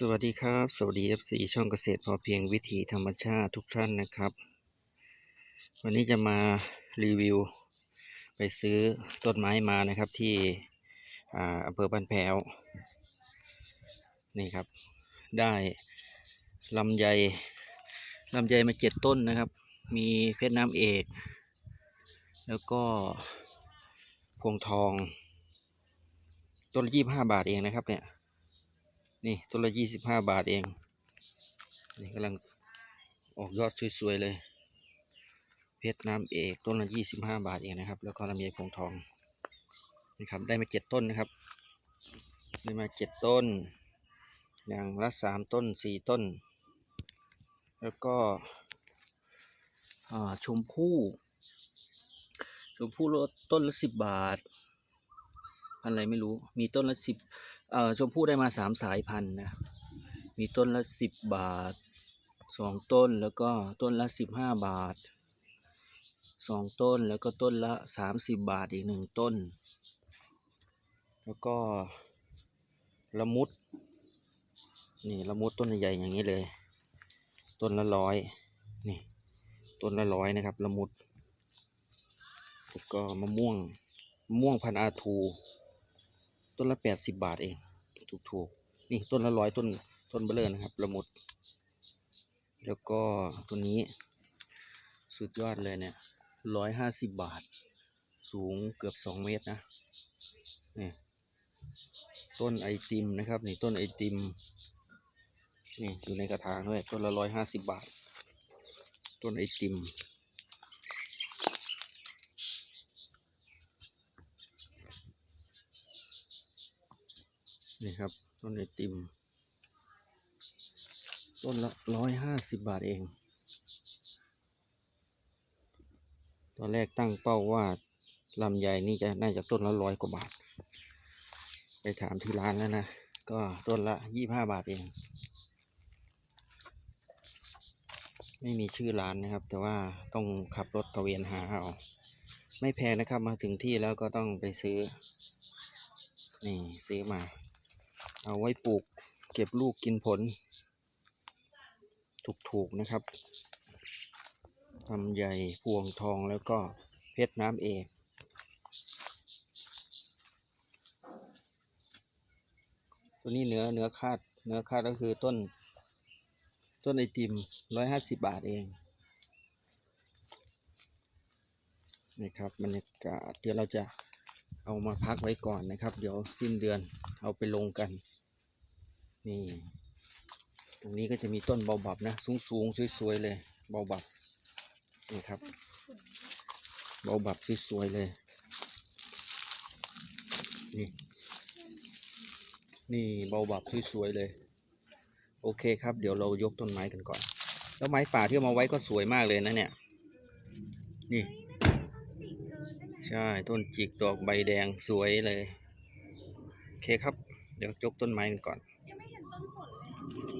สวัสดีครับ สวัสดี FC ช่องเกษตรพอเพียงวิถีธรรมชาติทุกท่านนะครับ วันนี้จะมารีวิว ไปซื้อต้นไม้มานะครับที่อำเภอบ้านแพ้วนี่ครับ ได้ลำไยลำไยมาเจ็ดต้นนะครับ มีเพชรน้ำเอก แล้วก็พวงทอง ต้นยี่ห้าบาทเองนะครับเนี่ย นี่ต้นละยี่สิบห้าบาทเอง นี่กำลังออกยอดสวยๆเลย เพชรน้ำเอกต้นละยี่สิบห้าบาทเองนะครับ แล้วก็ลำไยพวงทองนี่ครับได้มาเจ็ดต้นนะครับ ได้มาเจ็ดต้น อย่างละสามต้นสี่ต้น แล้วก็ชมพู่ชมพู่ต้นละสิบบาท อะไรไม่รู้มีต้นละสิบ อ่อชมพู่ได้มาสามสายพันธุ์นะ มีต้นละสิบบาทสองต้นแล้วก็ต้นละสิบห้าบาทสองต้นแล้วก็ต้นละสามสิบบาทอีกหนึ่งต้น แล้วก็ละมุด นี่ละมุดต้นใหญ่ๆอย่างนี้เลย ต้นละร้อยนี่ต้นละร้อยนะครับ ละมุดแล้วก็มะม่วงมะม่วงพันอาทู ต้นละแปดสิบบาทเอง ถูกๆ นี่ต้นละร้อยต้นต้นเบลเลอร์นะครับละมุด แล้วก็ตัวนี้ สุดยอดเลยเนี่ยร้อยห้าสิบบาท สูงเกือบสองเมตรนะนี่ต้นไอติมนะครับนี่ต้นไอติมนี่อยู่ในกระถางด้วยต้นละร้อยห้าสิบบาท ต้นไอติม นี่ครับ ต้นไอติม ต้นละร้อยห้าสิบบาทเอง ตอนแรกตั้งเป้าว่าลำไยนี่จะน่าจะต้นละร้อยกว่าบาท ไปถามที่ร้านแล้วนะ ก็ต้นละยี่ห้าบาทเอง ไม่มีชื่อร้านนะครับ แต่ว่าต้องขับรถตะเวนหาเอาไม่แพงนะครับมาถึงที่แล้วก็ต้องไปซื้อ นี่ ซื้อมา เอาไว้ปลูก เก็บลูกกินผล ถูกๆนะครับลำใหญ่พวงทองแล้วก็เพชรน้ำเอกตัวนี้เนื้อเนื้อคาดเนื้อคาดก็คือต้น ต้นไอติมร้อยห้าสิบบาทเองนะครับบรรยากาศเดี๋ยวเราจะเอามาพักไว้ก่อนนะครับ เดี๋ยวสิ้นเดือนเอาไปลงกัน นี่ ตรงนี้ก็จะมีต้นเบาบับนะ สูงสูงๆสวยๆเลย เบาบับนี่ครับ เบาบับสวยๆเลย นี่ นี่เบาบับสวยๆเลย โอเคครับ เดี๋ยวเรายกต้นไม้กันก่อน แล้วไม้ป่าที่เอามาไว้ก็สวยมากเลยนะเนี่ย นี่ ใช่ ต้นจิกดอกใบแดงสวยเลย โอเคครับ เดี๋ยวยกต้นไม้กันก่อน